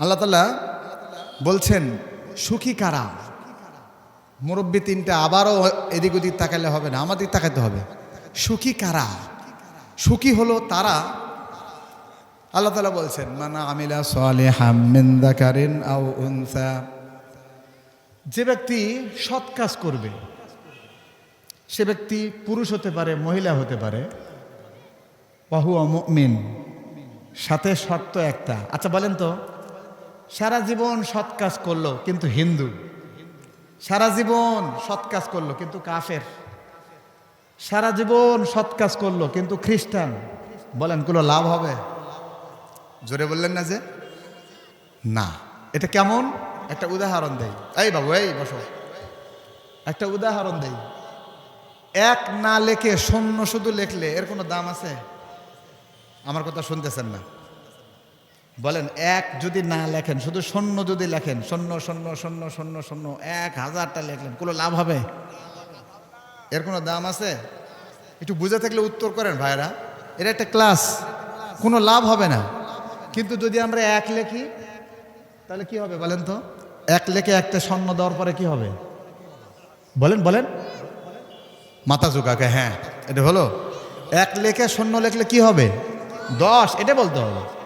আল্লাহ তালা বলছেন, সুখী কারা? মুরব্বী তিনটা আবারও এদিক ওদিক তাকালে হবে না, আমাদের তাকাতে হবে। সুখী কারা? সুখী হলো তারা। আল্লাহ তালা বলছেন, মানা আমিলা সোয়ালে হামিন্দাকারিন আউ উনসা। যে ব্যক্তি সৎ কাজ করবে, সে ব্যক্তি পুরুষ হতে পারে, মহিলা হতে পারে বাহু অমিন সাথে শর্ত একটা। আচ্ছা বলেন তো সারা জীবন সৎ কাজ করল কিন্তু হিন্দু। সারা জীবন সৎ কাজ করল কিন্তু কাফের। সারা জীবন সৎ কাজ করল কিন্তু খ্রিস্টান। বলেন, কোনো লাভ হবে? জোরে বললেন না যে? না। এটা কেমন? একটা উদাহরণ দেই। এই বাবু, এই বসো। একটা উদাহরণ দেই। এক না লেখে শূন্য শুধু লেখলে এর কোনো দাম আছে? আমার কথা শুনতেছেন না। বলেন, এক যদি না লেখেন, শুধু শূন্য যদি লেখেন, শূন্য শূন্য শূন্য শূন্য শূন্য, এক হাজারটা লেখলেন, কোনো লাভ হবে? এর কোনো দাম আছে? একটু বুঝে থাকলে উত্তর করেন ভাইরা। এটা একটা ক্লাস কোনো লাভ হবে না। কিন্তু যদি আমরা এক লেখি, তাহলে কি হবে বলেন তো? এক লেখে একটা স্বর্ণ দেওয়ার পরে কি হবে? বলেন বলেন। মাথা চুকাকে হ্যাঁ এটা হলো। এক লেখে শূন্য লেখলে কি হবে? দশ, এটা বলতে হবে।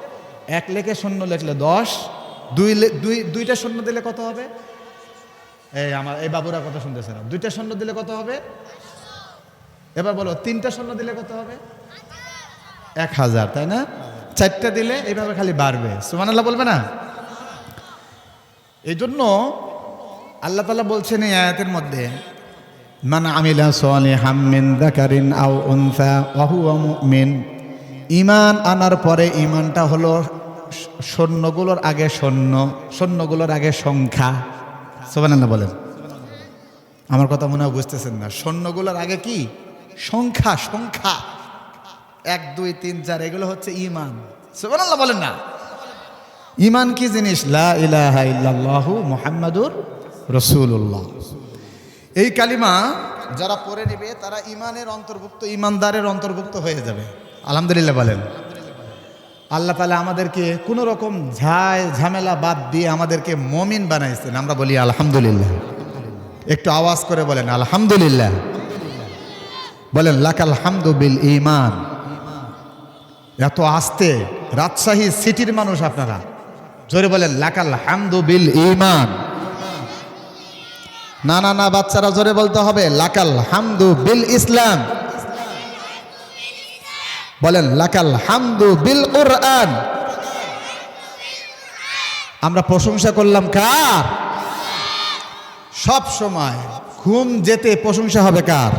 এক লেখে শূন্য লেখলে দশ, দুই দুই, দুইটা শূন্য দিলে কত হবে? এই আমার, এই বাবুরা কথা শুনতেছে না। দুইটা শূন্য দিলে কত হবে? এবার বলো, তিনটা শূন্য দিলে কত হবে? এক হাজার, তাই না? চারটা দিলে এইভাবে খালি বাড়বে। সুমান আল্লাহ বলবে না? এই জন্য আল্লাহ তালা বলছেন এই আয়াতের মধ্যে, মান আমিলা সালিহাম মিন যাকারিন আও উনসা ওয়া হুয়া মুমিন। ঈমান আনার পরে ঈমানটা হলো সৈন্যগুলোর আগে সৈন্য সৈন্যগুলোর আগে সংখ্যা। সুবহানাল্লাহ বলেন। আমার কথা মনে হয় বুঝতেছেন না। সৈন্যগুলোর আগে কি? সংখ্যা সংখ্যা। এক, দুই, তিন, চার, এগুলো হচ্ছে ইমান সুবহানাল্লাহ বলেন না। ইমান কি জিনিস? লা ইলাহা ইল্লাল্লাহু মুহাম্মাদুর রাসূলুল্লাহ। এই কালিমা যারা পড়ে নেবে, তারা ইমানের অন্তর্ভুক্ত ইমানদারের অন্তর্ভুক্ত হয়ে যাবে। আলহামদুলিল্লাহ বলেন। আল্লাহ তালা আমাদেরকে কোনো রকম ঝায়, ঝামেলা বাদ দিয়ে আমাদেরকে মমিন বানাইছেন। আমরা বলি আলহামদুলিল্লাহ। একটু আওয়াজ করে বলেন, আলহামদুলিল্লাহ। বলেন, লাকাল হামদু বিল ইমান এত আস্তে রাজশাহী সিটির মানুষ আপনারা। জোরে বলেন, লাকাল হামদু বিল ইমান না না না, বাচ্চারা জোরে বলতে হবে, লাকাল হামদু বিল ইসলাম। বলেন, লাকাল হামদু বিল কোরআন। আমরা প্রশংসা করলাম কার? সব সময় ঘুম যেতে প্রশংসা হবে কার?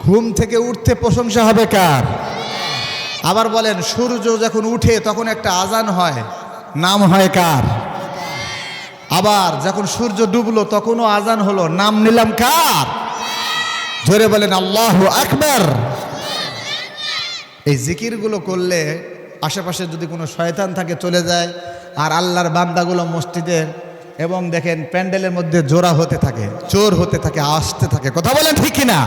ঘুম থেকে উঠতে প্রশংসা হবে কার? আবার বলেন, সূর্য যখন উঠে তখন একটা আজান হয়, নাম হয় কার? আবার যখন সূর্য ডুবলো তখনও আজান হলো, নাম নিলাম কার? ধরে বলেন, আল্লাহ আকবার। এই জিকিরগুলো করলে আশেপাশে যদি কোনো শয়তান থাকে চলে যায় আর আল্লাহর বান্দাগুলো মসজিদের এবং দেখেন প্যান্ডেলের মধ্যে জোড়া হতে থাকে চোর হতে থাকে আসতে থাকে। কথা বলেন ঠিক কিনা?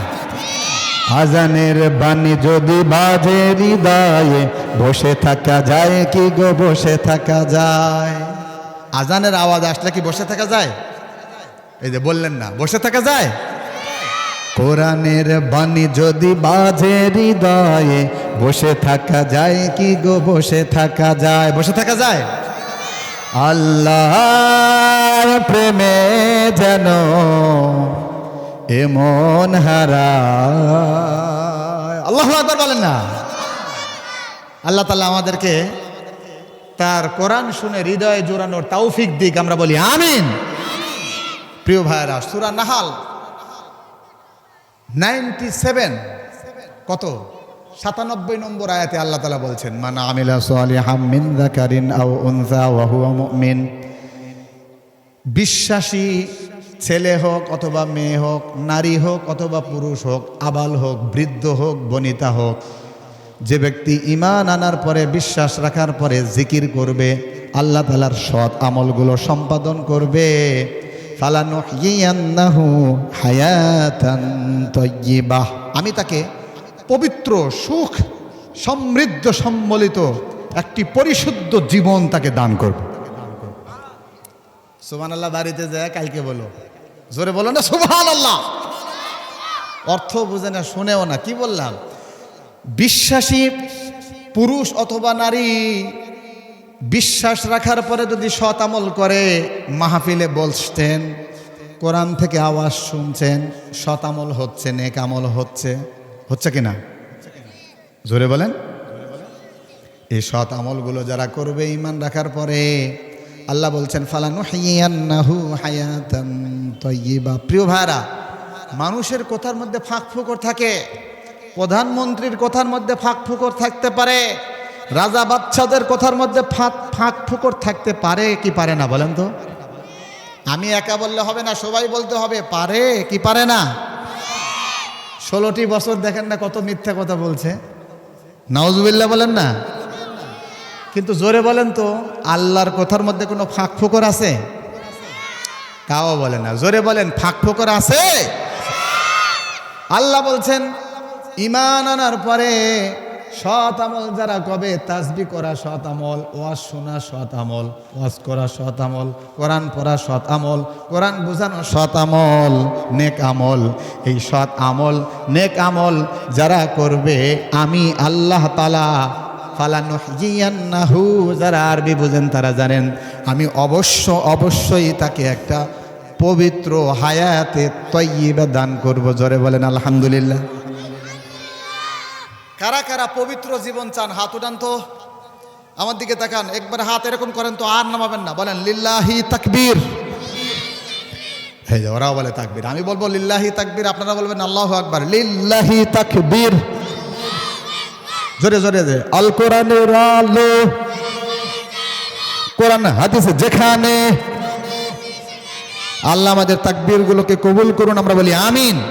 আজানের বাণী যদি বাজে হৃদয়ে বসে থাকা যায় কি গো বসে থাকা যায়? আজানের আওয়াজ আসলে কি বসে থাকা যায়? এই যে বললেন না বসে থাকা যায়? কোরআনের বাণী যদি বাজে হৃদয়ে বসে থাকা যায় কি গো? বসে থাকা যায়। বসে থাকা যায়? আল্লাহর প্রেমে যেন এমন হারা আল্লাহ আকবার বলেন না। আল্লাহ তালা আমাদেরকে তার কোরআন শুনে হৃদয়ে জোরানোর তৌফিক দিক, আমরা বলি আমিন। প্রিয় ভাইরা সুরা নাহাল নাইনটি সেভেন কত? সাতানব্বই নম্বর আয়াতে আল্লাহ তালা বলছেন মানে আমিলা সালিহাম মিন যাকারিন আও উনসা ওয়া হুয়া মুমিন। বিশ্বাসী ছেলে হোক অথবা মেয়ে হোক, নারী হোক অথবা পুরুষ হোক, আবাল হোক, বৃদ্ধ হোক, বনিতা হোক, যে ব্যক্তি ইমান আনার পরে, বিশ্বাস রাখার পরে জিকির করবে, আল্লাহ তালার সৎ আমলগুলো সম্পাদন করবে। ফালানুহিয়ান্নাহু হায়াতান তয়্যিবাহ আমি তাকে পবিত্র, সুখ, সমৃদ্ধ, সম্বলিত একটি পরিশুদ্ধ জীবন তাকে দান করবে। সুবহান আল্লাহ বাড়িতে যায়, কালকে বলো। জোরে বলো না সুবহান আল্লাহ অর্থ বুঝে না, শুনেও না, কি বললাম? বিশ্বাসী পুরুষ অথবা নারী, বিশ্বাস রাখার পরে যদি সৎ আমল করে, মাহফিলে বলছেন কোরআন থেকে আওয়াজ শুনছেন, সৎ আমল হচ্ছে, নেক আমল হচ্ছে। হচ্ছে কি না জোরে বলেন। এই সৎ আমলগুলো যারা করবে ইমান রাখার পরে, আল্লাহ বলছেন ফালানু হাইয়ান্নাহু হায়াতান তয়্যিবা প্রিয় ভাইরা মানুষের কথার মধ্যে ফাঁক ফুকর থাকে, প্রধানমন্ত্রীর কথার মধ্যে ফাঁক ফুকর থাকতে পারে, রাজা বাচ্চাদের কথার মধ্যে ফাঁক ফাঁক ফুকর থাকতে পারে কি পারে না বলেন তো? আমি একা বললে হবে না, সবাই বলতে হবে, পারে কি পারে না? ষোলোটি বছর দেখেন না কত মিথ্যা কথা বলছে। নাউজুবিল্লাহ বলেন না? কিন্তু জোরে বলেন তো, আল্লাহর কথার মধ্যে কোনো ফাঁক ফোকর আছে? তাও বলে না। জোরে বলেন, ফাঁক ফোকর আছে? আল্লাহ বলছেন, ইমান আনার পরে সৎ আমল যারা কবে তাসবি করা সৎ আমল, ওয়াজ শোনা সৎ আমল, ওয়াজ করা সৎ আমল, কোরআন পড়া সৎ আমল, কোরআন বোঝানো সৎ আমল, নেক আমল। এই সৎ আমল, নেক আমল যারা করবে, আমি আল্লাহ তালা ফালানুহিয়ান্নাহু যারা আরবি বুঝেন তারা জানেন। আমি অবশ্য, অবশ্যই তাকে একটা পবিত্র হায়াতে তৈবা দান করব, জোরে বলেন আলহামদুলিল্লাহ। কারা কারা পবিত্র জীবন চান, হাত উঠান তো। আমার দিকে তাকান, একবার হাত এরকম করেন তো আর নামাবেন না। বলেন, লিল্লাহি তাকবীর। এই যে ওরাও বলে তাকবীর। আমি বলব, লিল্লাহি তাকবীর। আপনারা বলবেন, আল্লাহ আকবার। লিল্লাহি তাকবীর। জোরে জোরে জোরে। আল কোরআনের আলো, কোরআন হাদিসে যেখানে আল্লাহ আমাদের তাকবীরগুলোকে কবুল করুন, আমরা বলি আমিন।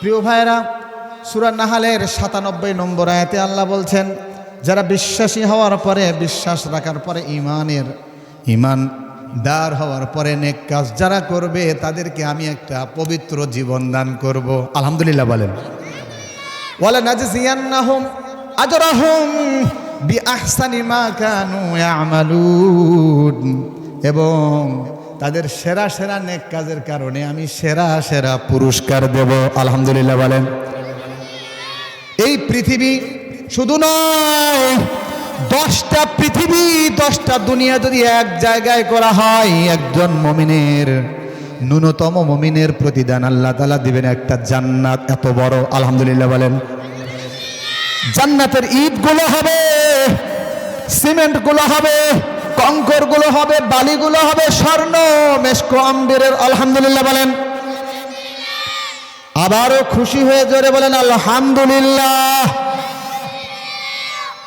প্রিয় ভাইরা সুরা নাহালের সাতানব্বই নম্বর আয়াতে আল্লাহ বলছেন, যারা বিশ্বাসী হওয়ার পরে, বিশ্বাস রাখার পরে ইমানের ইমান দার হওয়ার পরে নেক কাজ যারা করবে, তাদেরকে আমি একটা পবিত্র জীবন দান করব। আলহামদুলিল্লাহ বলেন। ওয়ালা নাজজিয়ান্নাহুম আজরাহুম মা এবং তাদের সেরা সেরা নেক কাজের কারণে আমি সেরা সেরা পুরস্কার দেব। আলহামদুলিল্লাহ বলেন। এই পৃথিবী শুধু নয়, দশটা পৃথিবী, দশটা দুনিয়া যদি এক জায়গায় করা হয়, একজন মমিনের, ন্যূনতম মমিনের প্রতিদান আল্লাহ তালা দিবেন একটা জান্নাত। এত বড়, আলহামদুলিল্লাহ বলেন। জান্নাতের ইটগুলো হবে, সিমেন্টগুলো হবে, কঙ্করগুলো হবে, বালিগুলো হবে, স্বর্ণ, মেশকো, আম্বিরের, আলহামদুলিল্লাহ বলেন। আবারও খুশি হয়ে জোরে বলেন, আলহামদুলিল্লাহ।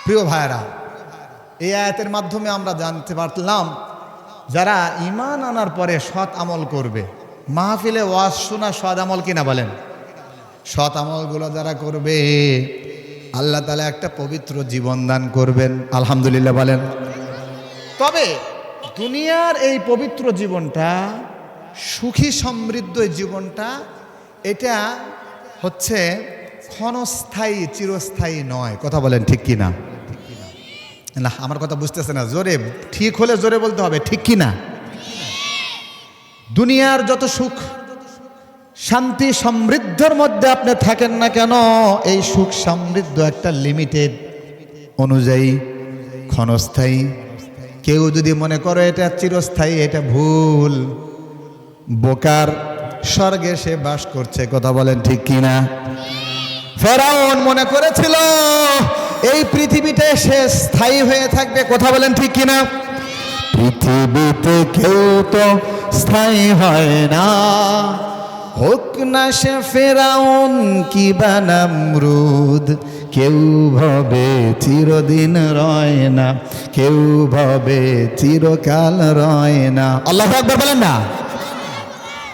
প্রিয় ভাইরা এই আয়াতের মাধ্যমে আমরা জানতে পারলাম, যারা ইমান আনার পরে সৎ আমল করবে, মাহফিলে ওয়াজ শোনা সৎ আমল কিনা বলেন? সৎ আমলগুলো যারা করবে, আল্লাহ তালা একটা পবিত্র জীবন দান করবেন, আলহামদুলিল্লাহ বলেন। তবে দুনিয়ার এই পবিত্র জীবনটা, সুখী সমৃদ্ধ জীবনটা এটা হচ্ছে ক্ষণস্থায়ী, চিরস্থায়ী নয়। কথা বলেন ঠিক কি না না আমার কথা বুঝতেছে না। জোরে, ঠিক হলে জোরে বলতে হবে, ঠিক কি না দুনিয়ার যত সুখ, শান্তি, সমৃদ্ধর মধ্যে আপনি থাকেন না কেন, এই সুখ, সমৃদ্ধ একটা লিমিটেড অনুযায়ী ক্ষণস্থায়ী। কেউ যদি মনে করে এটা চিরস্থায়ী, এটা ভুল, বোকার স্বর্গে সে বাস করছে, কথা বলেন ঠিক কিনা? ফেরাউন মনে করেছিল, এই পৃথিবীতে সে স্থায়ী হয়ে থাকবে কথা বলেন ঠিক কিনা? পৃথিবীতে কেউ তো স্থায়ী হয় না। হোক না সে ফেরাউন কি বানামরুদ কেউ ভবে চিরদিন রয় না, কেউ ভবে চিরকাল রয় না। আল্লাহ একবার বলেন না?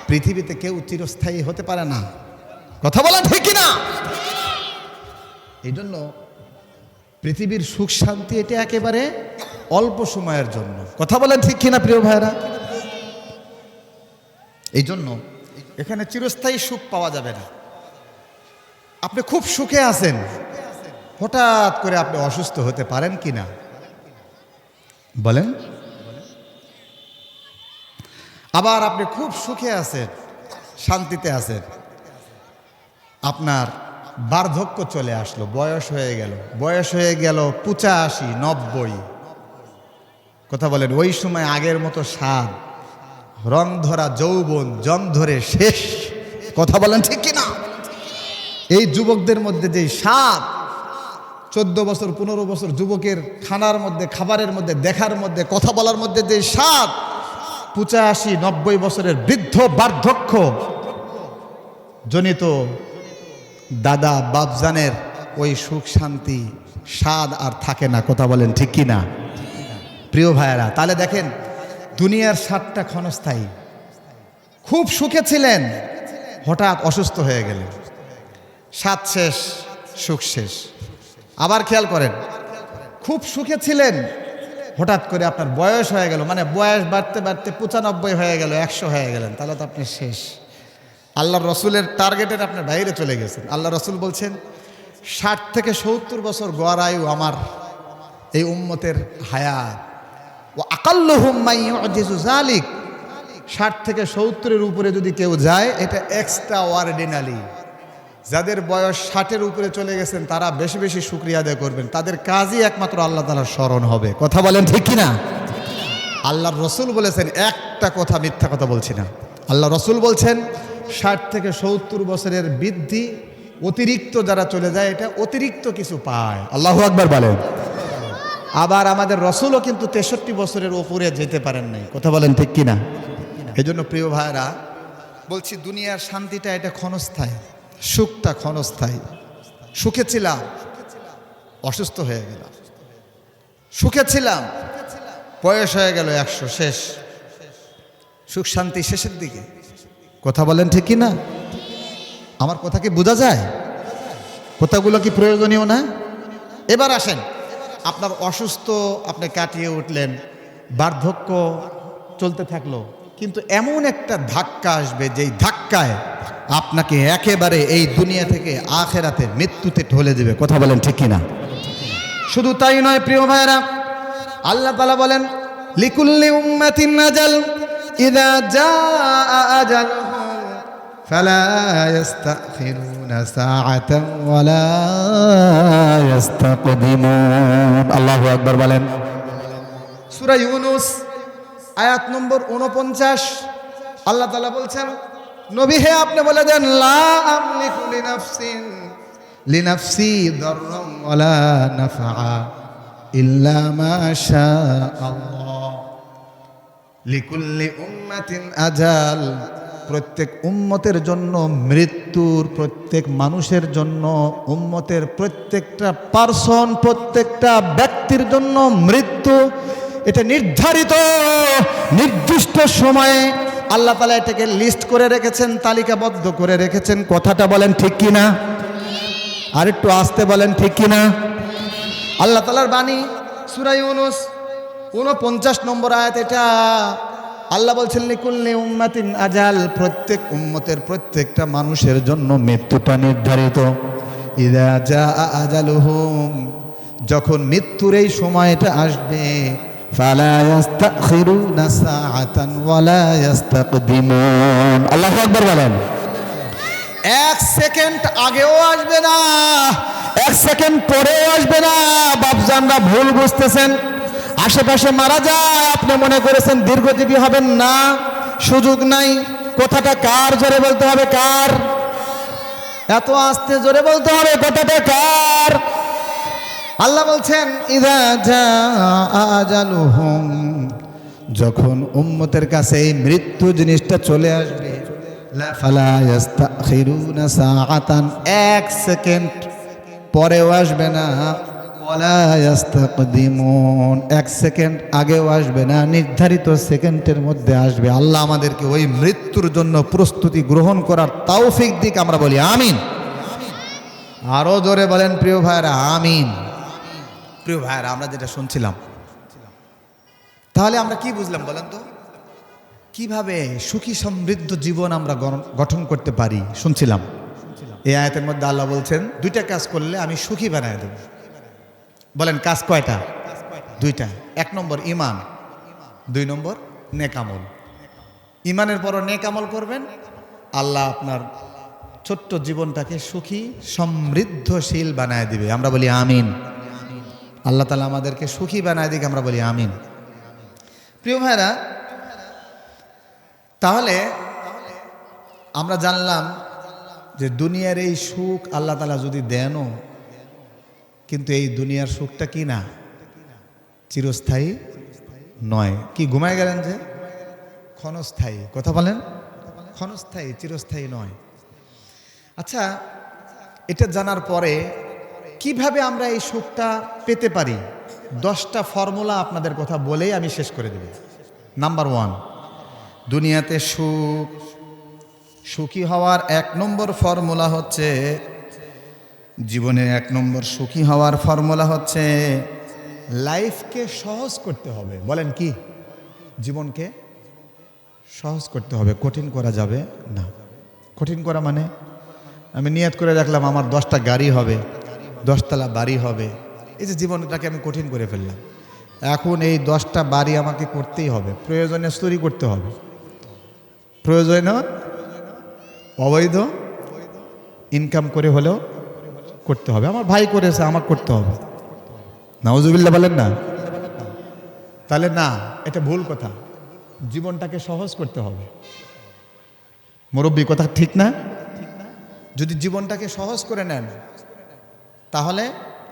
পৃথিবীতে কেউ চিরস্থায়ী হতে পারে না। কথা বলা ঠিক না? এই জন্য পৃথিবীর সুখ শান্তি এটা একেবারে অল্প সময়ের জন্য। কথা বলেন ঠিক কিনা প্রিয় ভাইরা এই জন্য এখানে চিরস্থায়ী সুখ পাওয়া যাবে না। আপনি খুব সুখে আছেন। হঠাৎ করে আপনি অসুস্থ হতে পারেন কি না? বলেন। আবার আপনি খুব সুখে আছেন, শান্তিতে আছেন। আপনার বার্ধক্য চলে আসলো, বয়স হয়ে গেল। বয়স হয়ে গেল পঁচাশি, নব্বই। কথা বলেন, ওই সময় আগের মতো স্বাদ, রং ধরা যৌবন জং ধরে শেষ। কথা বলেন ঠিক কিনা এই যুবকদের মধ্যে যে স্বাদ, চোদ্দ বছর, পনেরো বছর যুবকের খানার মধ্যে, খাবারের মধ্যে, দেখার মধ্যে, কথা বলার মধ্যে যে স্বাদ পঁচাশি, নব্বই বছরের বৃদ্ধ বার্ধক্য জনিত দাদা বাপজানের ওই সুখ শান্তি, স্বাদ আর থাকে না, কথা বলেন ঠিক কি না? প্রিয় ভাইয়েরা, তাহলে দেখেন, দুনিয়ার স্বাদটা ক্ষণস্থায়ী। খুব সুখে ছিলেন, হঠাৎ অসুস্থ হয়ে গেলেন। স্বাদ শেষ, সুখ শেষ। আবার খেয়াল করেন, খুব সুখে ছিলেন হঠাৎ করে আপনার বয়স হয়ে গেল মানে বয়স বাড়তে বাড়তে পঁচানব্বই হয়ে গেল, একশো হয়ে গেলেন, তাহলে তো আপনি শেষ। আল্লাহ রসুলের টার্গেটের আপনার বাইরে চলে গেছেন। আল্লাহ রসুল বলছেন, ষাট থেকে সত্তর বছর গড় আয়ু আমার এই উম্মতের হায়াত। ও আকাল্লুমাইজিক ষাট থেকে সত্তরের উপরে যদি কেউ যায়, এটা এক্সট্রা ওয়ার্ডিনালি যাদের বয়স ষাটের উপরে চলে গেছেন, তারা বেশি বেশি শুক্রিয়া আদায় করবেন। তাদের কাজই একমাত্র আল্লাহ তালার স্মরণ হবে। কথা বলেন ঠিক কিনা? আল্লাহর রসুল বলেছেন, একটা কথা মিথ্যা কথা বলছি না। আল্লাহ রসুল বলছেন, ষাট থেকে সত্তর বছরের বৃদ্ধি, অতিরিক্ত যারা চলে যায়, এটা অতিরিক্ত কিছু পায়। আল্লাহ আকবার বলেন। আবার আমাদের রসুলও কিন্তু তেষট্টি বছরের ওপরে যেতে পারেন নাই। কথা বলেন ঠিক কিনা? এই জন্য প্রিয় ভাইরা বলছি, দুনিয়ার শান্তিটা এটা ক্ষণস্থায়ী। সুখটা ক্ষণস্থায়ী। সুখে ছিলাম, অসুস্থ হয়ে গেলাম। সুখে ছিলাম, বয়স হয়ে গেল একশো শেষ। সুখ শান্তি শেষের দিকে। কথা বলেন ঠিক কি না আমার কথা কি বোঝা যায়? কথাগুলো কি প্রয়োজনীয় না? এবার আসেন, আপনার অসুস্থ, আপনি কাটিয়ে উঠলেন, বার্ধক্য চলতে থাকল। কিন্তু এমন একটা ধাক্কা আসবে, যেই ধাক্কায় আপনাকে একেবারে এই দুনিয়া থেকে আখেরাতে মৃত্যুতে ঠলে দেবে। কথা বলেন ঠিক কিনা? শুধু তাই নয়, প্রিয় ভাইরা আল্লাহ তালা বলেন, লিকুল্লি উম্মাতিন নাজাল, ইদা ইস্তাখিরুনা সাআতান ওয়ালা ইস্তাকদিমুন। আল্লাহু আকবার বলেন। সূরা ইউনুস আয়াত নম্বর 49 আল্লাহ তাআলা বলছেন, নবী হে, আপনি বলে দেন লিনাফসি ওয়ালা নাফআ ইল্লা আল্লাহ লিকুল্লি আজাল, প্রত্যেক উম্মতের জন্য মৃত্যুর, প্রত্যেক মানুষের জন্য উম্মতের প্রত্যেকটা পার্সন প্রত্যেকটা ব্যক্তির জন্য মৃত্যু এটা নির্ধারিত নির্দিষ্ট সময়ে আল্লাহ তালা এটাকে লিস্ট করে রেখেছেন, তালিকাবদ্ধ করে রেখেছেন। কথাটা বলেন ঠিক কিনা? আর একটু আসতে বলেন ঠিক কিনা? আল্লাহ তালার বাণী সুরাই উনুস উনপঞ্চাশ নম্বর আয়াত এটা। আল্লাহ বলছেন, লিকুল্লি উম্মাতিন আজাল, প্রত্যেক উম্মতের প্রত্যেকটা মানুষের জন্য মৃত্যুটা নির্ধারিত। ইদা যা আজালুহুম, যখন মৃত্যুর এই সময়টা আসবে ফালা ইয়াস্তাখিরুনা সাআতান ওয়ালা ইয়াস্তাকদিমুন আল্লাহু আকবার বলেন। এক সেকেন্ড আগেও আসবে না, এক সেকেন্ড পরেও আসবে না। বাপজানরা ভুল বুঝতেছেন, আশেপাশে মারা যায়, আপনি মনে করেছেন দীর্ঘজীবী হবেন না, সুযোগ নাই। কথাটা কার জোরে বলতে হবে? কার? এত আস্তে জোরে বলতে হবে, কথাটা কার? আল্লাহ বলছেন, ইদা যা আজালুহুম, যখন উম্মতের কাছে এই মৃত্যু জিনিসটা চলে আসবে এক সেকেন্ড পরেও আসবে না এক সেকেন্ড আগেও আসবে না, নির্ধারিত সেকেন্ডের মধ্যে আসবে। আল্লাহ আমাদেরকে ওই মৃত্যুর জন্য প্রস্তুতি গ্রহণ করার তাওফিক দিক আমরা বলি, আমিন। আরও জোরে বলেন, প্রিয় ভাইরা আমিন। প্রিয় ভাইরা আমরা যেটা শুনছিলাম। তাহলে আমরা কি বুঝলাম বলেন তো? কীভাবে সুখী সমৃদ্ধ জীবন আমরা গঠন করতে পারি? শুনছিলাম। এই আয়াতের মধ্যে আল্লাহ বলছেন, দুইটা কাজ করলে আমি সুখী বানায় দেব। বলেন, কাজ কয়টা? দুইটা। এক নম্বর ইমান দুই নম্বর নেকামল ইমানের পরও নেকামল করবেন। আল্লাহ আপনার ছোট্ট জীবনটাকে সুখী, সমৃদ্ধশীল বানায় দিবে। আমরা বলি, আমিন। আল্লাহ তালা আমাদেরকে সুখী বানায় দিকে, আমরা বলি আমিন। প্রিয় ভাইরা তাহলে আমরা জানলাম যে দুনিয়ার এই সুখ আল্লাহ তালা যদি দেনও, কিন্তু এই দুনিয়ার সুখটা কি না? চিরস্থায়ী নয়। কি, ঘুমায় গেলেন যে? ক্ষণস্থায়ী। কথা বলেন। ক্ষণস্থায়ী, চিরস্থায়ী নয়। আচ্ছা এটা জানার পরে কীভাবে আমরা এই সুখটা পেতে পারি? দশটা ফর্মুলা আপনাদের কথা বলেই আমি শেষ করে দেব। নাম্বার ওয়ান দুনিয়াতে সুখ। সুখী হওয়ার এক নম্বর ফর্মুলা হচ্ছে জীবনের এক নম্বর সুখী হওয়ার ফর্মুলা হচ্ছে, লাইফকে সহজ করতে হবে। বলেন কি? জীবনকে সহজ করতে হবে, কঠিন করা যাবে না। কঠিন করা মানে? আমি নিয়াত করে রাখলাম, আমার দশটা গাড়ি হবে। দশতলা বাড়ি হবে। এই যে জীবনটাকে আমি কঠিন করে ফেললাম। এখন এই দশটা বাড়ি আমাকে করতেই হবে। প্রয়োজনে স্তরি করতে হবে। প্রয়োজনে অবৈধ ইনকাম করে হলেও করতে হবে। আমার ভাই করেছে, আমার করতে হবে। নাউজুবিল্লা বলেন না? তাহলে না, এটা ভুল কথা। জীবনটাকে সহজ করতে হবে। মুরব্বী, কথা ঠিক না? যদি জীবনটাকে সহজ করে নেন তাহলে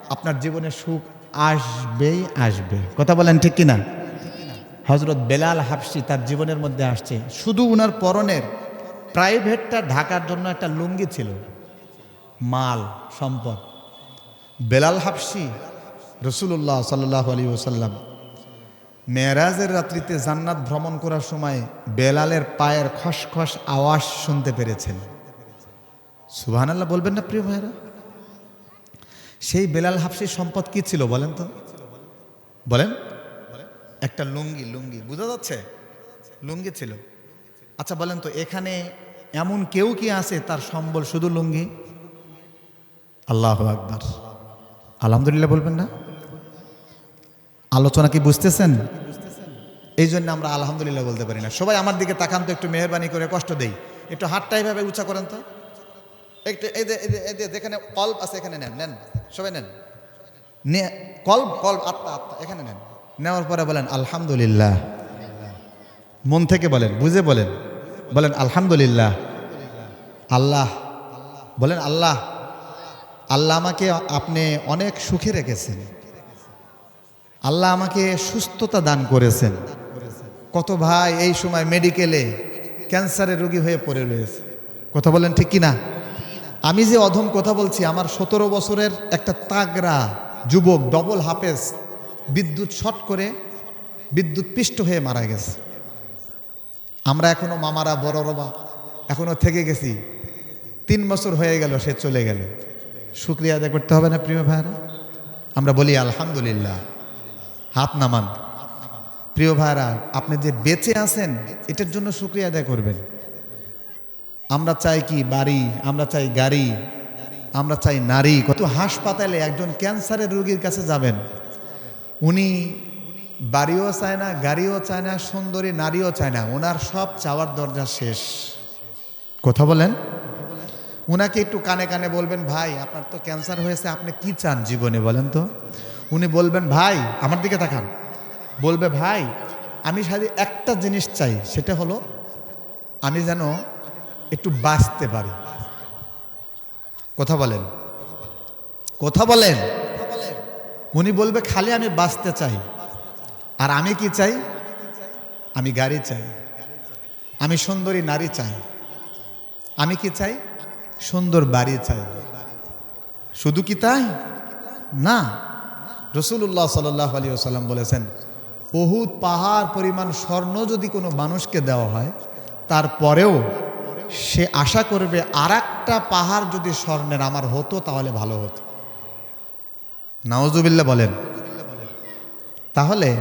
আপনার জীবনে সুখ আসবেই আসবে। কথা বলেন ঠিক কিনা? হজরত বেলাল হাফসি তার জীবনের মধ্যে আসছে। শুধু উনার পরনের প্রাইভেটটা ঢাকার জন্য একটা লুঙ্গি ছিল। মাল, সম্পদ। বেলাল হাফসি রসুল্লাহ সাল্লাহ আলী ওসাল্লাম মেয়েরাজের রাত্রিতে জান্নাত ভ্রমণ করার সময় বেলালের পায়ের খসখস আওয়াজ শুনতে পেরেছেন। সুবাহ আল্লাহ বলবেন না প্রিয় ভাইরা সেই বেলাল হাফসির সম্পদ কি ছিল বলেন তো? বলেন। একটা লুঙ্গি লুঙ্গি, বোঝা যাচ্ছে? লুঙ্গি ছিল। আচ্ছা বলেন তো, এখানে এমন কেউ কি আছে তার সম্বল শুধু লুঙ্গি? আল্লাহ আকবার। আলহামদুলিল্লাহ বলবেন না? আলোচনা কি বুঝতেছেন? এই জন্য আমরা আলহামদুলিল্লাহ বলতে পারি না। সবাই আমার দিকে তাকান তো, একটু মেহরবানি করে কষ্ট দেই। একটু হাতটা এইভাবে উঁচা করেন তো। একটু এই যে- যেখানে কল্প আছে, এখানে নেন নেন। সবাই নেন। নে কল্প কল্প আত্মা আত্মা, এখানে নেন। নেওয়ার পরে বলেন, আলহামদুলিল্লাহ। মন থেকে বলেন, বুঝে বলেন। বলেন, আলহামদুলিল্লাহ। আল্লাহ। বলেন, আল্লাহ। আল্লাহ আমাকে আপনি অনেক সুখে রেখেছেন। আল্লাহ আমাকে সুস্থতা দান করেছেন। কত ভাই এই সময় মেডিকেলে ক্যান্সারের রোগী হয়ে পড়ে রয়েছে। কথা বলেন ঠিক কিনা? আমি যে অধম কথা বলছি, আমার সতেরো বছরের একটা তাগরা যুবক ডবল হাফেজ, বিদ্যুৎ শট করে বিদ্যুৎ পিষ্ট হয়ে মারা গেছে। আমরা এখনও মামারা বড়রা এখনও থেকে গেছি। তিন বছর হয়ে গেল, সে চলে গেল। শুক্রিয়া আদায় করতে হবে না, প্রিয় ভাইরা আমরা বলি, আলহামদুলিল্লাহ। হাত নামান। প্রিয় ভাইরা আপনি যে বেঁচে আছেন, এটার জন্য শুক্রিয়া আদায় করবেন। আমরা চাই কি বাড়ি, আমরা চাই গাড়ি, আমরা চাই নারী। কত হাসপাতালে একজন ক্যান্সারের রোগীর কাছে যাবেন। উনি বাড়িও চায় না, গাড়িও চায় না, সুন্দরী নারীও চায় না। ওনার সব চাওয়ার দরজা শেষ। কথা বলেন? উনাকে একটু কানে কানে বলবেন, ভাই, আপনার তো ক্যান্সার হয়েছে, আপনি কি চান জীবনে বলেন তো? উনি বলবেন, ভাই, আমার দিকে তাকান। বলবে, ভাই, আমি সাথে একটা জিনিস চাই, সেটা হলো, আমি যেন একটু বাঁচতে পারি। কথা বলেন। কথা বলেন। উনি বলবে, খালি আমি বাঁচতে চাই। আর আমি কি চাই? আমি গাড়ি চাই। আমি সুন্দরী নারী চাই। আমি কি চাই? সুন্দর বাড়ি চাই। শুধু কি তাই? না। রসুল্লাহ সাল্লাহ আলী সাল্লাম বলেছেন, বহুত পাহাড়, পরিমাণ স্বর্ণ যদি কোনো মানুষকে দেওয়া হয়, তারপরেও সে আশা করবে আর একটা পাহাড় যদি স্বর্ণের আমার হতো, তাহলে ভালো হতো। নাওজুবিল্লা বলেন। তাহলে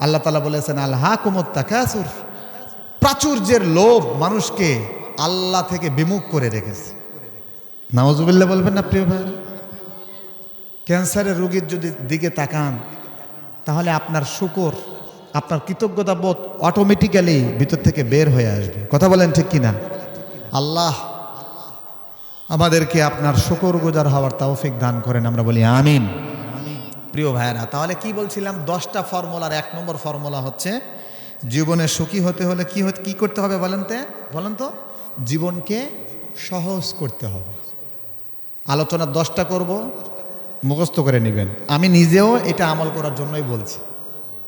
আল্লাহ তালা বলেছেন আল্লাহ কুমত্তাকাসুর প্রাচুর্যের লোভ মানুষকে আল্লাহ থেকে বিমুখ করে রেখেছে। নাওজুবিল্লা বলবেন না, প্রিয় ভাই। ক্যান্সারের রোগীর যদি দিকে তাকান, তাহলে আপনার শুকর আপনার কৃতজ্ঞতা বোধ অটোমেটিক্যালি ভিতর থেকে বের হয়ে আসবে। কথা বলেন ঠিক কিনা? আল্লাহ আমাদেরকে আপনার শুকর গুজার হওয়ার তৌফিক দান করেন, আমরা বলি আমিন। প্রিয় ভাইয়েরা, তাহলে কি বলছিলাম? দশটা ফর্মুলার এক নম্বর ফর্মুলা হচ্ছে, জীবনে সুখী হতে হলে কি হতে, কি করতে হবে বলেন তো? বলেন তো? জীবনকে সহজ করতে হবে। আলোচনা দশটা করব, মুখস্থ করে নেবেন। আমি নিজেও এটা আমল করার জন্যই বলছি।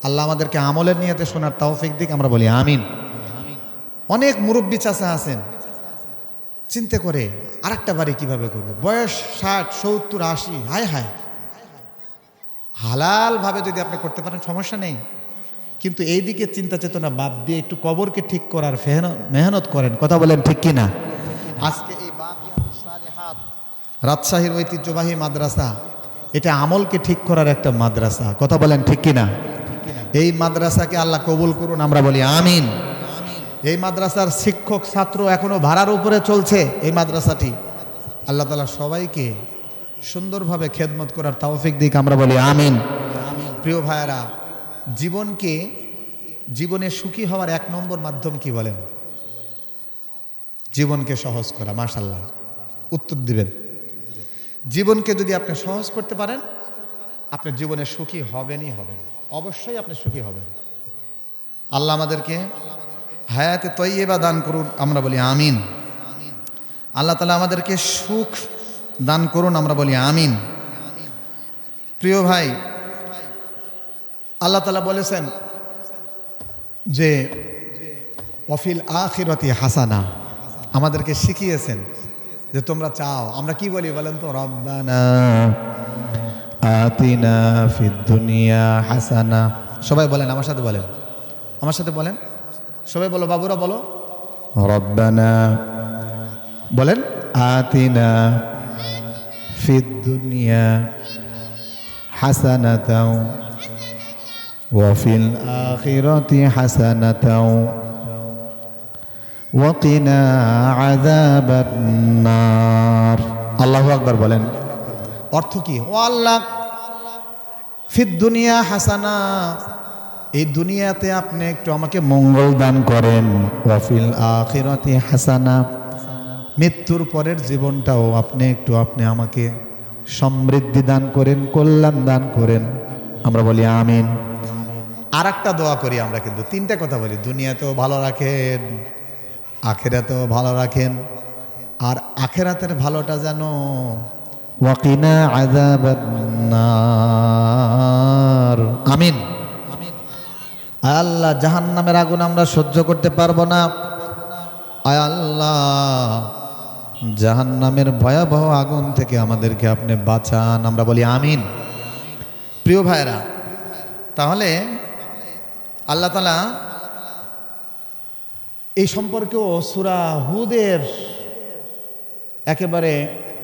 আল্লাহ আমাদেরকে আমলের নিয়েতে শোনার তৌফিক দিক, আমরা বলি আমিন। অনেক মুরব্বী চাষা আছেন। চিন্তা করে আরেকটা বাড়ি কীভাবে করবে? বয়স ষাট, সত্তর, আশি, হায় হায়। হালালভাবে যদি আপনি করতে পারেন, সমস্যা নেই। কিন্তু এই দিকে চিন্তা চেতনা বাদ দিয়ে একটু কবরকে ঠিক করার মেহনত করেন। কথা বলেন ঠিক কিনা? আজকে এই রাজশাহীর ঐতিহ্যবাহী মাদ্রাসা। এটা আমলকে ঠিক করার একটা মাদ্রাসা। কথা বলেন ঠিক কিনা? এই মাদ্রাসাকে আল্লাহ কবুল করুন, আমরা বলি আমিন। এই মাদ্রাসার শিক্ষক, ছাত্র এখনও ভাড়ার উপরে চলছে এই মাদ্রাসাটি। আল্লাহ তালা সবাইকে সুন্দরভাবে খেদমত করার তাওফিক দিক, আমরা বলি আমিন। প্রিয় ভাইয়েরা, জীবনকে, জীবনে সুখী হওয়ার এক নম্বর মাধ্যম কি বলেন? জীবনকে সহজ করা মাশাল্লাহ উত্তর দিবেন। জীবনকে যদি আপনি সহজ করতে পারেন আপনি জীবনে সুখী হবেনই হবেন। অবশ্যই আপনি সুখী হবেন। আল্লাহ আমাদেরকে হায়াতে তৈবা দান করুন, আমরা বলি আমিন। আল্লাহ তালা আমাদেরকে সুখ দান করুন, আমরা বলি আমিন। প্রিয় ভাই, আল্লাহ তালা বলেছেন যে অফিল আখিরতি হাসানা। আমাদেরকে শিখিয়েছেন যে, তোমরা চাও। আমরা কি বলি বলেন তো? রব্বানা। আতিনা ফিদ্দুনিয়া হাসানা। সবাই বলেন, আমার সাথে বলেন। আমার সাথে বলেন। সবাই বলো, বাবুরা বলো। রব্বানা। বলেন, আতিনা ফিদ্দুনিয়া হাসানাতাও ওয়াফিল আখিরাতি হাসানাতাও ওয়াকিনা আযাবান নার। আল্লাহু আকবার বলেন। অর্থ কি? ও আল্লাহ, ফিদ দুনিয়া হাসানা, এই দুনিয়াতে আপনি একটু আমাকে মঙ্গল দান করেন। ওয়াফিল আখিরাতি হাসানা, মৃত্যুর পরের জীবনটাও আপনি একটু আপনি আমাকে সমৃদ্ধি দান করেন, কল্যাণ দান করেন। আমরা বলি আমিন। আর একটা দোয়া করি আমরা কিন্তু, তিনটা কথা বলি, দুনিয়াতেও ভালো রাখেন, আখেরাতেও ভালো রাখেন। আর আখেরাতের ভালোটা যেন ওয়াকিনা আযাবান্নার আমিন। আল্লাহ জাহান্নামের আগুন আমরা সহ্য করতে পারব না। আয় আল্লাহ জাহান্নামের ভয়াবহ আগুন থেকে আমাদেরকে আপনি বাঁচান। আমরা বলি আমিন। প্রিয় ভাইরা তাহলে আল্লাহ তালা এই সম্পর্কেও সুরা হুদের একেবারে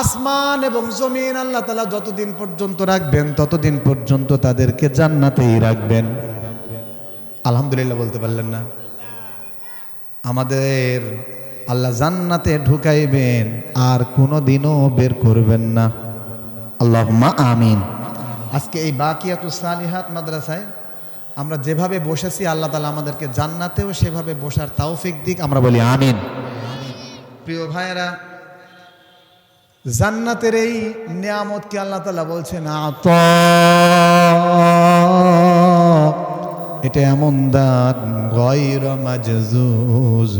আসমান এবং জমিন আল্লাহ তালা যতদিন পর্যন্ত রাখবেন, ততদিন পর্যন্ত তাদেরকে জান্নাতেই রাখবেন। আলহামদুলিল্লাহ বলতে পারলেন না। আমাদের আল্লাহ জান্নাতে ঢুকাইবেন, আর কোনো দিনও বের করবেন না। আল্লাহ আমিন। আজকে এই বাকিয়াতু সালিহাত মাদ্রাসায় আমরা যেভাবে বসেছি, আল্লাহ তালা আমাদেরকে জান্নাতেও সেভাবে বসার তাওফিক দিক, আমরা বলি আমিন। প্রিয় ভাইয়েরা জান্নাতের এই নিয়ামতকে আল্লাহ তালা বলছেন, আত এটা এমন দান গয়র মাজুজ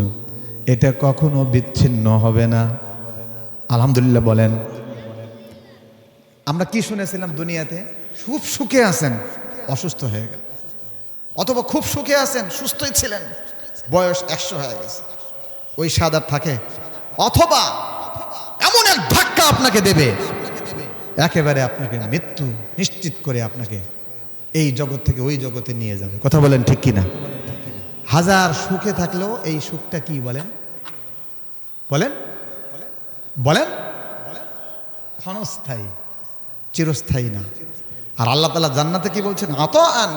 এটা কখনো বিচ্ছিন্ন হবে না। আলহামদুলিল্লাহ বলেন। আমরা কি শুনেছিলাম দুনিয়াতে? খুব সুখে আছেন, অসুস্থ হয়ে গেল অথবা খুব সুখে আছেন, সুস্থই ছিলেন, বয়স একশো হয়ে গেছে। ওই সাদার থাকে। অথবা এমন এক ধাক্কা আপনাকে দেবে। একেবারে আপনাকে মৃত্যু নিশ্চিত করে আপনাকে এই জগৎ থেকে ওই জগতে নিয়ে যাবে। কথা বলেন ঠিক কিনা? হাজার সুখে থাকলেও এই সুখটা কি বলেন? বলেন? বলেন? ক্ষণস্থায়ী, চিরস্থায়ী না। আর আল্লাহ তালা জান্নাতে কি বলছেন? আত আন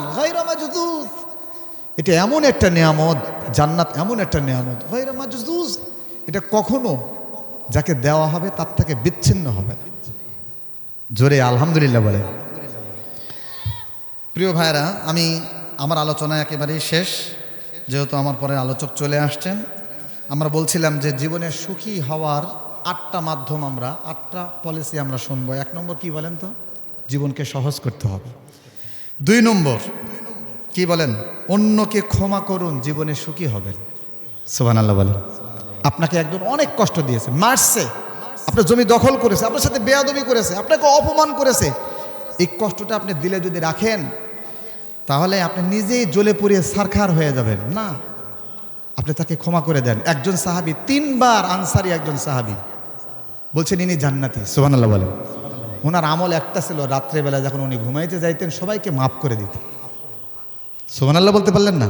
এটা এমন একটা নিয়ামত, জান্নাত এমন একটা নিয়ামত। এটা কখনো যাকে দেওয়া হবে তার থেকে বিচ্ছিন্ন হবে না। জোরে আলহামদুলিল্লাহ বলে। প্রিয় ভাইরা আমি আমার আলোচনা একেবারেই শেষ। যেহেতু আমার পরে আলোচক চলে আসছেন, আমরা বলছিলাম যে জীবনে সুখী হওয়ার আটটা মাধ্যম আমরা, আটটা পলিসি আমরা শুনব। এক নম্বর কি বলেন তো? জীবনকে সহজ করতে হবে। দুই নম্বর, কি বলেন? অন্যকে ক্ষমা করুন, জীবনে সুখী হবেন। সোহান আল্লাহ বলেন। আপনাকে একজন অনেক কষ্ট দিয়েছে। মারছে। আপনার জমি দখল করেছে, আপনার সাথে বেয়াদবি করেছে, আপনাকে অপমান করেছে। এই কষ্টটা আপনি দিলে যদি রাখেন, তাহলে আপনি নিজেই জ্বলে পুড়িয়ে সারখার হয়ে যাবেন। না। আপনি তাকে ক্ষমা করে দেন। একজন সাহাবি, তিনবার আনসারি একজন সাহাবি। বলছেন, ইনি জান্নাতি। সোহান আল্লাহ বলেন। ওনার আমল একটা ছিল, রাত্রেবেলা যখন উনি ঘুমাইতে যাইতেন, সবাইকে মাফ করে দিতেন সোহান আল্লাহ বলতে পারলেন না?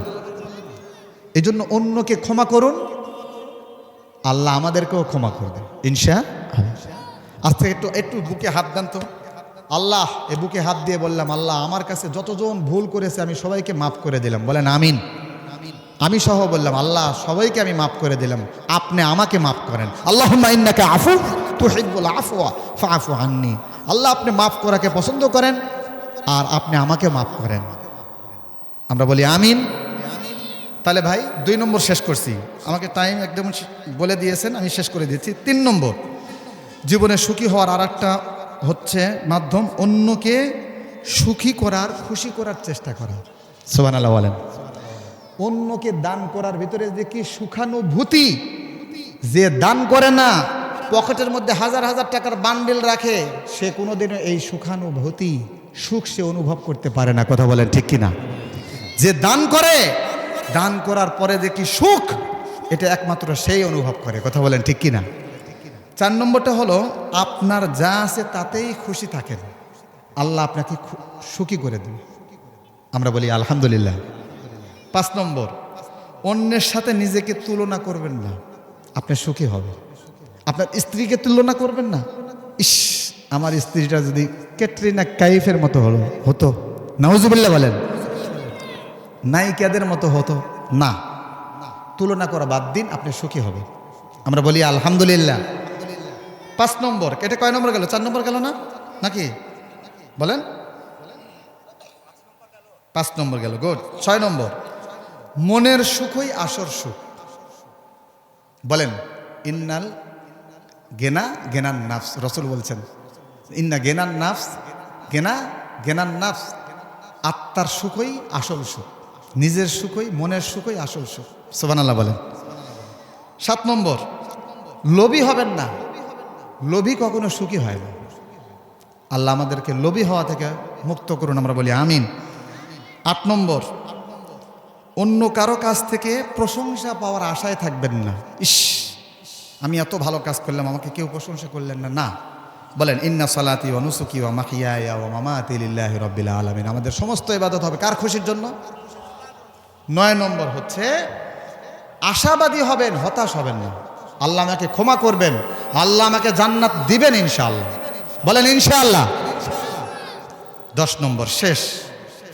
এই জন্য অন্যকে ক্ষমা করুন আল্লাহ আমাদেরকেও ক্ষমা করবে ইনশা আজ থেকে একটু একটু বুকে হাত দেন তো। আল্লাহ এ বুকে হাত দিয়ে বললাম আল্লাহ আমার কাছে যতজন ভুল করেছে আমি সবাইকে মাফ করে দিলাম। বলেন আমিন। আমি সহ বললাম আল্লাহ সবাইকে আমি মাফ করে দিলাম। আপনি আমাকে মাফ করেন। আল্লাহ ইন্নাকে আফু তুহিব্বুল আফওয়া ফাফু আননি। আল্লাহ আপনি মাফ করাকে পছন্দ করেন আর আপনি আমাকে মাফ করেন। আমরা বলি আমিন। তাহলে ভাই দুই নম্বর শেষ করছি। আমাকে টাইম একদম বলে দিয়েছেন, আমি শেষ করে দিচ্ছি। তিন নম্বর, জীবনে সুখী হওয়ার আর একটা হচ্ছে মাধ্যম, অন্যকে সুখী করার, খুশি করার চেষ্টা করা। সোহান আল্লাহ বলেন। অন্যকে দান করার ভিতরে যে কি সুখানুভূতি, যে দান করে না, পকেটের মধ্যে হাজার হাজার টাকার বান্ডেল রাখে, সে কোনোদিনও এই সুখানুভূতি, সুখ সে অনুভব করতে পারে না। কথা বলেন ঠিক কিনা? যে দান করে দান করার পরে যে কি সুখ, এটা একমাত্র সেই অনুভব করে। কথা বলেন ঠিক কিনা? চার নম্বরটা হলো, আপনার যা আছে তাতেই খুশি থাকেন। আল্লাহ আপনাকে সুখী করে দেবে। আমরা বলি আলহামদুলিল্লাহ। পাঁচ নম্বর, অন্যের সাথে নিজেকে তুলনা করবেন না। আপনি সুখী হবে আপনার স্ত্রীকে তুলনা করবেন না। ইস, আমার স্ত্রীটা যদি ক্যাটরিনা কাইফের মতো হলো, হতো। নাউজুবিল্লাহ বলেন। নায়িকাদের মতো হতো। না। তুলনা করা বাদ দিন, আপনি সুখী হবে আমরা বলি, আলহামদুলিল্লাহ। পাঁচ নম্বর, এটা কয় নম্বর গেল? চার নম্বর গেল না? নাকি? বলেন। পাঁচ নম্বর গেল, গুড। ছয় নম্বর, মনের সুখই আসর সুখ। বলেন, ইন্নাল গেনা গেনান নাফস। রসুল বলছেন, ইন্না গেনান নাফস, গেনা গেনান নাফস। আত্মার সুখই আসল সুখ। নিজের সুখই, মনের সুখই, আসল সুখ। সোবান আল্লাহ বলেন। সাত নম্বর, লোভী হবেন না। লোভী কখনো সুখী হয় না। আল্লাহ আমাদেরকে লোভী হওয়া থেকে মুক্ত করুন, আমরা বলি আমিন। আট নম্বর, অন্য কারও কাছ থেকে প্রশংসা পাওয়ার আশায় থাকবেন না। ইস, আমি এত ভালো কাজ করলাম, আমাকে কেউ প্রশংসা করলেন না। না, বলেন, ইন্না সালাতি ও নুসুকি ও মাখিয়া ও মামাতি লিল্লাহি রব্বিল আলামিন। আমাদের সমস্ত ইবাদত হবে কার খুশির জন্য? নয় নম্বর হচ্ছে, আশাবাদী হবেন, হতাশ হবেন না। আল্লাহ আমাকে ক্ষমা করবেন, আল্লাহ আমাকে জান্নাত দিবেন ইনশাআল্লাহ। বলেন ইনশাআল্লাহ। দশ নম্বর শেষ।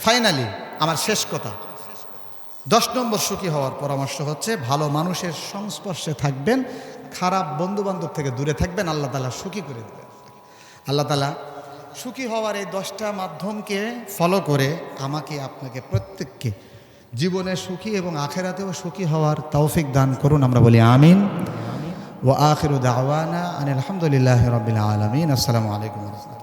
ফাইনালি আমার শেষ কথা। দশ নম্বর সুখী হওয়ার পরামর্শ হচ্ছে, ভালো মানুষের সংস্পর্শে থাকবেন, খারাপ বন্ধু বান্ধব থেকে দূরে থাকবেন, আল্লাহ তালা সুখী করে দেবেন। আল্লাহ তালা সুখী হওয়ার এই দশটা মাধ্যমকে ফলো করে আমাকে, আপনাকে প্রত্যেককে জীবনে সুখী এবং আখেরাতেও সুখী হওয়ার তৌফিক দান করুন, আমরা বলি আমিন। ও আখির দাওয়ানা আনিল আলহামদুলিল্লাহ রবিল আলমিন। আসসালামু আলাইকুম রহমতুল্লাহ।